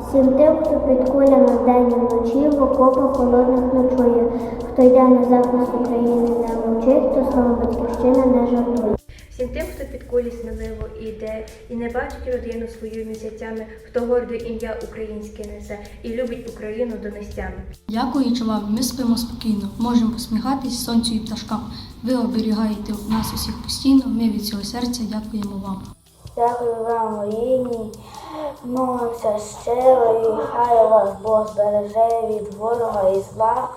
Всім тим, хто під кулями вдень і вночі в окопах холодних ночує, хто йде на захист України не мовчить, хто слово батьківщина не жартує. Всім тим, хто під кулі сміливо іде і не бачить родину свою місяцями, хто гордо ім'я українське несе і любить Україну донестями. Дякуючи вам, ми спимо спокійно, можемо посміхатись сонцю і пташкам. Ви оберігаєте нас усіх постійно. Ми від цього серця дякуємо вам. Дякую вам, рідні. Молимося щиро, і хай вас Бог збереже від ворога і зла.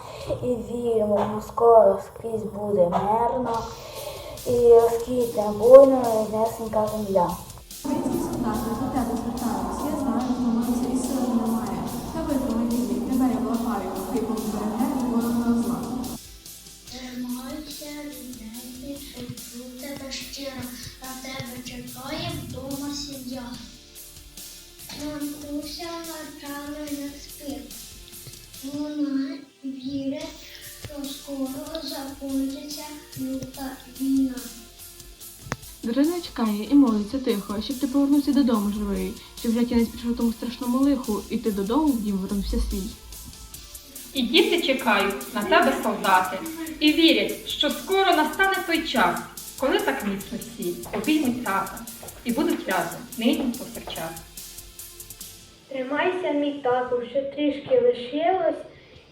І віримо, скоро скрізь буде мирно. І розквітне буйно і несенька земля. Тебе Мамуся навчала не. Вона вірить, що скоро закінчиться люта війна. Дружина чекає і молиться тихо, щоб ти повернувся додому живий, щоб вже кінець прийшов тому страшному лиху, і ти додому в дім вернувся свій. І діти чекають на тебе, солдати, і вірять, що скоро настане той час, коли так міцно всі обіймуть тата і будуть разом нині повсякчас. Тримайся, мій тату, ще трішки лишилось,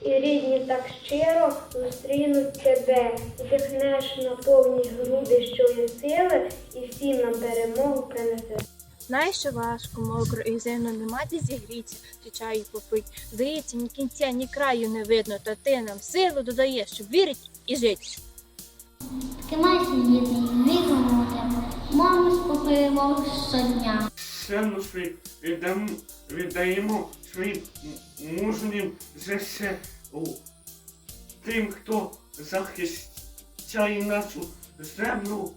і рідні так щиро зустрінуть тебе. Вдихнеш на повні груди, що є сили, і всім нам перемогу принесе. Знаєш, що важко, мокро і зимно нема де зігріться, чи чаю попить. Здається, ні кінця, ні краю не видно, та ти нам силу додаєш, щоб вірити і жити. Тримайся, рідний, віримо в тебе. Маму спокоїмо щодня. Сину свій віддаємо, віддаємо своїм мужнім ЗСУ. Тим, хто захищає нашу землю